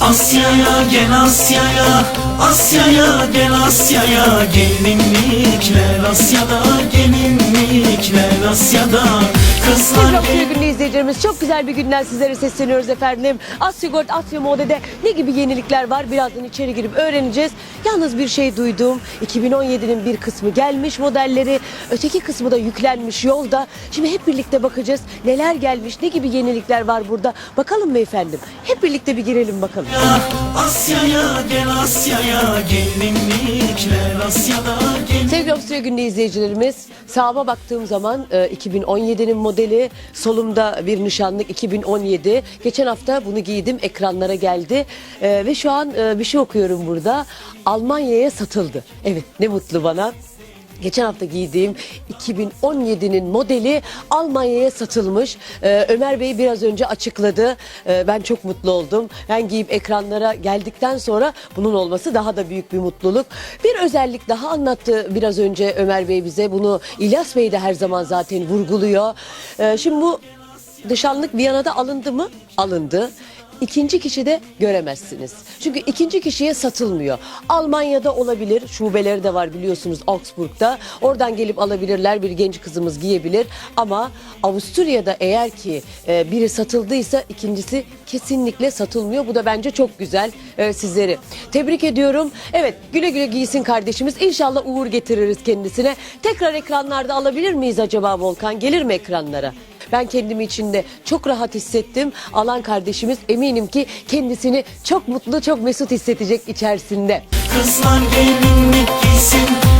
Asya'ya gel Asya'ya. Asya'ya gel Asya'ya. Gelinlikler Asya'da Gelinlikler Asya'da. Kızlar sevgili izleyicilerimiz çok güzel bir günden sizlere sesleniyoruz efendim. Asyagort, Asya Mode'de ne gibi yenilikler var birazdan içeri girip öğreneceğiz. Yalnız bir şey duydum. 2017'nin bir kısmı gelmiş modelleri, öteki kısmı da yüklenmiş yolda. Şimdi hep birlikte bakacağız neler gelmiş, ne gibi yenilikler var burada. Bakalım mı efendim? Hep birlikte bir girelim bakalım. Asya'ya gel Asya'ya Gelinlikler Asya'da Gelin Sevgili Avusturya Günlüğü izleyicilerimiz sağa baktığım zaman e, 2017'nin modeli solumda bir nişanlık 2017. Geçen hafta bunu giydim ekranlara geldi E, ve şu an e, bir şey okuyorum burada Almanya'ya satıldı. Evet ne mutlu bana. Geçen hafta giydiğim 2017'nin modeli Almanya'ya satılmış. Ee, Ömer Bey biraz önce açıkladı. Ee, ben çok mutlu oldum. Ben giyip ekranlara geldikten sonra bunun olması daha da büyük bir mutluluk. Bir özellik daha anlattı biraz önce Ömer Bey bize. Bunu İlyas Bey de her zaman zaten vurguluyor. Ee, şimdi bu dışanlık Viyana'da alındı mı? Alındı. İkinci kişi de göremezsiniz. Çünkü ikinci kişiye satılmıyor. Almanya'da olabilir, şubeleri de var biliyorsunuz Augsburg'da. Oradan gelip alabilirler, bir genç kızımız giyebilir. Ama Avusturya'da eğer ki e, biri satıldıysa ikincisi kesinlikle satılmıyor. Bu da bence çok güzel e, sizleri. Tebrik ediyorum. Evet güle güle giysin kardeşimiz. İnşallah uğur getiririz kendisine. Tekrar ekranlarda alabilir miyiz acaba Volkan? Gelir mi ekranlara? Ben kendimi içinde çok rahat hissettim. Alan kardeşimiz eminim ki kendisini çok mutlu, çok mesut hissedecek içerisinde. Kızlar gelinlik giysin